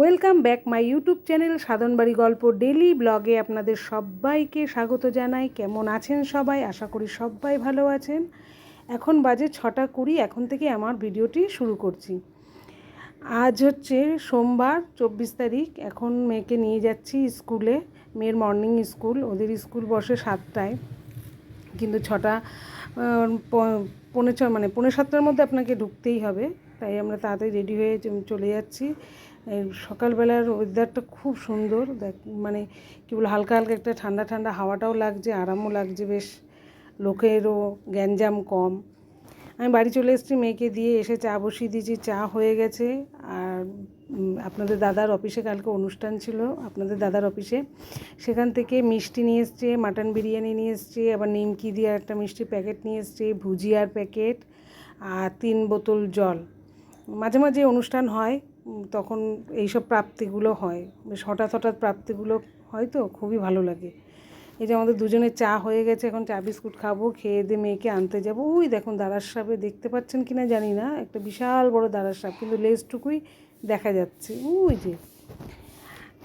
Welcome back my YouTube channel সাধনবাড়ি গল্প daily ব্লগে আপনাদের সবাইকে স্বাগত জানাই। কেমন আছেন সবাই? আশা করি সবাই ভালো আছেন। এখন বাজে ছটা কুড়ি, এখন থেকে আমার ভিডিওটি শুরু করছি। আজ হচ্ছে সোমবার, চব্বিশ তারিখ। এখন মেয়েকে নিয়ে যাচ্ছি স্কুলে। মেয়ের মর্নিং স্কুল, ওদের স্কুল বসে সাতটায়। কিন্তু ছটা পৌনে ছ মানে পৌনে সাতটার মধ্যে আপনাকে ঢুকতেই হবে। তাই আমরা তাড়াতাড়ি রেডি হয়ে চলে যাচ্ছি। সকালবেলার ওয়েদারটা খুব সুন্দর। দেখ মানে কী বলো হালকা হালকা একটা ঠান্ডা ঠান্ডা হাওয়াটাও লাগছে, আরামও লাগছে বেশ। লোকেরও গ্যাঞ্জাম কম। আমি বাড়ি চলে এসেছি মেয়েকে দিয়ে, এসে চা বসিয়ে দিয়েছি, চা হয়ে গেছে। আর আপনাদের দাদার অফিসে কালকে অনুষ্ঠান ছিল, আপনাদের দাদার অফিসে। সেখান থেকে মিষ্টি নিয়ে এসছে, মাটন বিরিয়ানি নিয়ে এসছে, আবার নিমকি দিয়ে একটা মিষ্টি প্যাকেট নিয়ে এসছে, ভুজিয়ার প্যাকেট, আর তিন বোতল জল। মাঝে মাঝে অনুষ্ঠান হয় তখন এইসব প্রাপ্তিগুলো হয়। বেশ হঠাৎ হঠাৎ প্রাপ্তিগুলো হয় তো খুবই ভালো লাগে। এই যে আমাদের দুজনের চা হয়ে গেছে, এখন চা বিস্কুট খাব, খেয়ে দিয়ে মেয়েকে আনতে যাব। ওই দেখুন দাঁড়ার সাপে দেখতে পাচ্ছেন কি না জানি না, একটা বিশাল বড় দাঁড়ার সাপ, কিন্তু লেজটুকুই দেখা যাচ্ছে। ওই যে।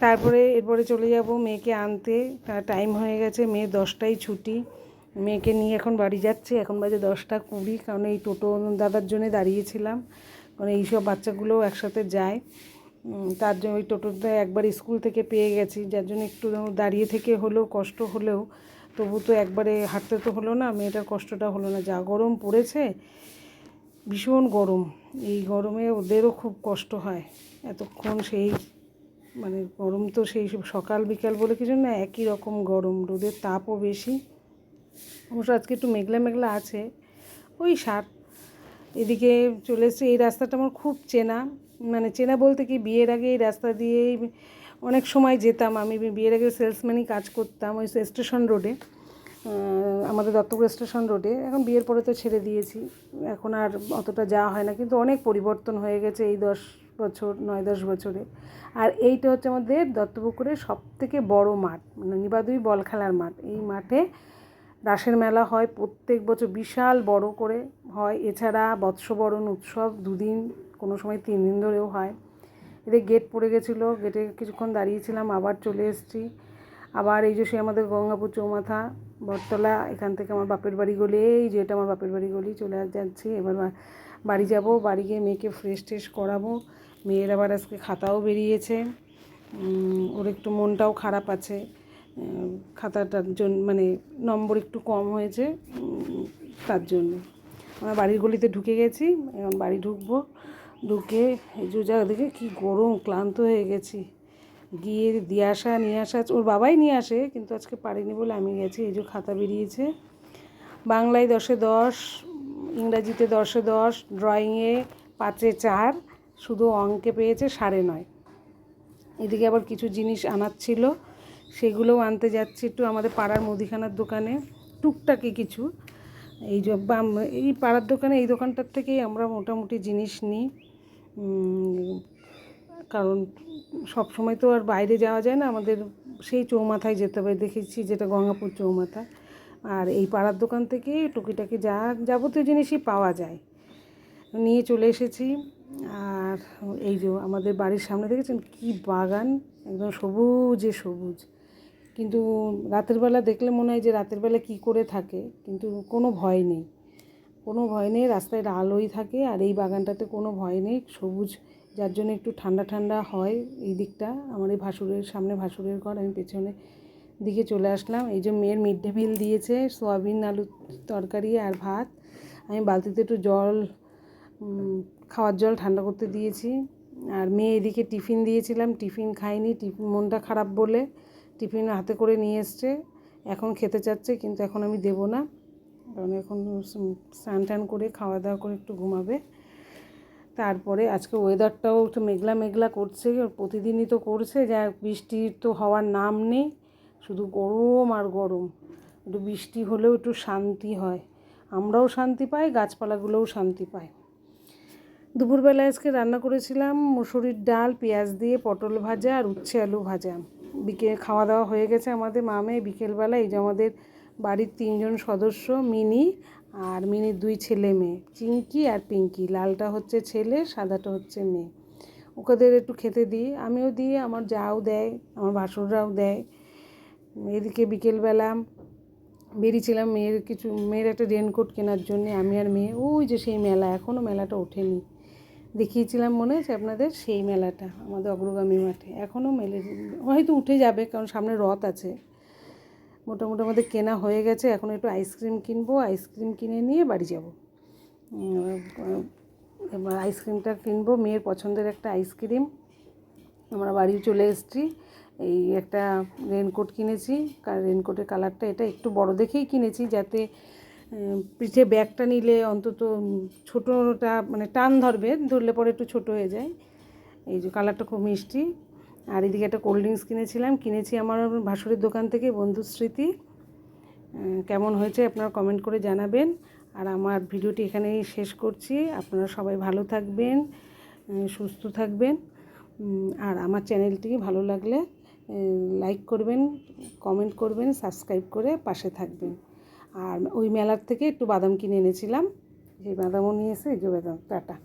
তারপরে এরপরে চলে যাব মেয়েকে আনতে। টাইম হয়ে গেছে, মেয়ে দশটায় ছুটি। মেয়েকে নিয়ে এখন বাড়ি যাচ্ছে, এখন বাজে দশটা কুড়ি, কারণ এই টোটো দাদার জন্য দাঁড়িয়েছিলাম। কারণ এইসব বাচ্চাগুলো একসাথে যায়। তার জন্য ওই টোটোটা একবার স্কুল থেকে পেয়ে গেছি। যার জন্য একটু দাঁড়িয়ে থেকে হলেও, কষ্ট হলেও, তবু তো একবারে হাঁটতে তো হলো না, মেয়েটার কষ্টটা হলো না। যা গরম পড়েছে, ভীষণ গরম। এই গরমে ওদেরও খুব কষ্ট হয়। এতক্ষণ সেই মানে গরম তো সেই সকাল, বিকাল বলে কিছু না, একই রকম গরম। রোদের তাপও বেশি। অবশ্য আজকে একটু মেঘলা মেঘলা আছে। ওই সার এদিকে চলে এসেছি। এই রাস্তাটা আমার খুব চেনা। মানে চেনা বলতে কি, বিয়ের আগে এই রাস্তা দিয়েই অনেক সময় যেতাম আমি। বিয়ের আগে সেলসম্যানই কাজ করতাম ওই স্টেশন রোডে আমাদের দত্তপুর স্টেশন রোডে। এখন বিয়ের পরে তো ছেড়ে দিয়েছি। এখন আর অতটা যাওয়া হয় না। কিন্তু অনেক পরিবর্তন হয়ে গেছে এই দশ বছর, নয় দশ বছরে। আর এইটা হচ্ছে আমাদের দত্তপুকুরের সব থেকে বড় মাঠ মানে নিবাদুই বল খেলার মাঠ। এই মাঠে রাসের মেলা হয়, প্রত্যেক বছর বিশাল বড় করে হয়। এছাড়া বৎসবরণ উৎসব দুদিন, কোনো সময় তিন দিন ধরেও হয়। এদের গেট পড়ে গেছিল গেটে কিছুক্ষণ দাঁড়িয়েছিলাম, আবার চলে এসেছি। আবার এই যে সে আমাদের গঙ্গাপুর চৌমাথা, বটতলা, এখান থেকে আমার বাপের বাড়ি গলি, এই যে এটা আমার বাপের বাড়ি গলি, চলে যাচ্ছি। এবার বাড়ি যাব, বাড়ি গিয়ে মেয়েকে ফ্রেশ ট্রেশ করাবো। মেয়ের আবার আজকে খাতাও বেরিয়েছে। ওর একটু মনটাও খারাপ আছে। খাতাটার জন্য মানে নম্বর একটু কম হয়েছে তার জন্য। আমরা বাড়ির গলিতে ঢুকে গেছি, এখন বাড়ি ঢুকবো। ঢুকে যা দেখে কী গরম, ক্লান্ত হয়ে গেছি। গিয়ে দিয়ে আসা, নিয়ে আসা, ওর বাবাই নিয়ে আসে, কিন্তু আজকে পারিনি বলে আমি গেছি, এই যে খাতা বেরিয়েছে। বাংলায় দশে দশ, ইংরাজিতে দশে দশ, ড্রয়িংয়ে পাঁচে চার, শুধু অঙ্কে পেয়েছে সাড়ে নয়। এদিকে আবার কিছু জিনিস আনার ছিল। সেগুলোও আনতে যাচ্ছি একটু আমাদের পাড়ার মুদিখানার দোকানে, টুকটাকি কিছু। এই বাম- এই পাড়ার দোকানে, এই দোকানটার থেকেই আমরা মোটামুটি জিনিস নিই। কারণ সব সময় তো আর বাইরে যাওয়া যায় না, আমাদের সেই চৌমাথায় যেতে হবে। দেখেছি যেটা গঙ্গাপুর চৌমাথা। আর এই পাড়ার দোকান থেকে টুকিটাকি যা যাবতীয় জিনিসই পাওয়া যায়। নিয়ে চলে এসেছি। আর এই যে আমাদের বাড়ির সামনে, দেখেছেন কি বাগান? একদম সবুজে সবুজ। কিন্তু রাতের বেলা দেখলে মনে হয় যে রাতের বেলা কি করে থাকে, কিন্তু কোনো ভয় নেই। কোনো ভয় নেই, রাস্তায় আলোই থাকে আর এই বাগানটাতে কোনো ভয় নেই, সবুজ, যার জন্য একটু ঠান্ডা ঠান্ডা হয় এই দিকটা। আমার এই ভাসুরের সামনে ভাসুরের ঘর, আমি পেছনে দিকে চলে আসলাম। এই যে মেয়ের মিড ডে মিল দিয়েছে, সোয়াবিন আলু তরকারি আর ভাত। আমি বালতিতে একটু জল খাওয়ার জল ঠান্ডা করতে দিয়েছি। আর মেয়ে এদিকে টিফিন দিয়েছিলাম, টিফিন খাইনি টিফিন মনটা খারাপ বলে টিফিন হাতে করে নিয়ে এসছে। এখন খেতে চাচ্ছে, কিন্তু এখন আমি দেবো না। কারণ এখন স্নান টান করে খাওয়া দাওয়া করে একটু ঘুমাবে। তারপরে আজকে ওয়েদারটাও একটু মেঘলা মেঘলা করছে প্রতিদিনই তো করছে। যা বৃষ্টির তো হওয়ার নাম নেই। শুধু গরম আর গরম। একটু বৃষ্টি হলেও একটু শান্তি হয়। আমরাও শান্তি পাই, গাছপালাগুলোও শান্তি পায় দুপুরবেলা আজকে রান্না করেছিলাম মুসুরির ডাল, পেঁয়াজ দিয়ে পটল ভাজা আর উচ্ছে আলু ভাজা। বিকেল খাওয়া দাওয়া হয়ে গেছে আমাদের মামে। বিকেলবেলা এই যে আমাদের বাড়ির তিনজন সদস্য, মিনি আর মিনির দুই ছেলে মেয়ে, চিঙ্কি আর পিঙ্কি। লালটা হচ্ছে ছেলে, সাদাটা হচ্ছে মেয়ে। ওদের একটু খেতে দিই। আমিও দিই, আমার যাও দেয়, আমার ভাসুররাও দেয়। এদিকে বিকেলবেলা বেরিয়েছিলাম মেয়ের কিছু, মেয়ের একটা রেনকোট কেনার জন্য, আমি আর মেয়ে। ওই যে সেই মেলা এখনও মেলাটা ওঠেনি। দেখিয়েছিলাম মনে আছে আপনাদের? সেই মেলাটা, আমাদের অগ্রগামী মাঠে। এখনও মেলে, হয়তো উঠে যাবে, কারণ সামনে রথ আছে। মোটামুটি আমাদের কেনা হয়ে গেছে, এখন একটু আইসক্রিম কিনবো, আইসক্রিম কিনে নিয়ে বাড়ি যাব। এবার আইসক্রিমটা কিনবো, মেয়ের পছন্দের একটা আইসক্রিম। আমরা বাড়ি চলে এসেছি, এই একটা রেনকোট কিনেছি। রেনকোটের কালারটা এটা একটু বড় দেখেই কিনেছি, যাতে পিঠে ব্যাগটা নিলে অন্তত ছোটোটা মানে টান ধরবে, ধরলে পরে একটু ছোট হয়ে যায়। এই যে কালারটা খুব মিষ্টি। আর এদিকে একটা কোল্ড ড্রিঙ্কস কিনেছিলাম, কিনেছি আমার ভাসুরের দোকান থেকে বন্ধু স্মৃতি। কেমন হয়েছে আপনারা কমেন্ট করে জানাবেন। আর আমার ভিডিওটি এখানেই শেষ করছি। আপনারা সবাই ভালো থাকবেন সুস্থ থাকবেন। আর আমার চ্যানেলটি ভালো লাগলে লাইক করবেন, কমেন্ট করবেন, সাবস্ক্রাইব করে পাশে থাকবেন। আর ওই মেলার থেকে একটু বাদাম কিনে এনেছিলাম। সেই বাদামও নিয়ে এসে এই যে বাদাম, টাটা।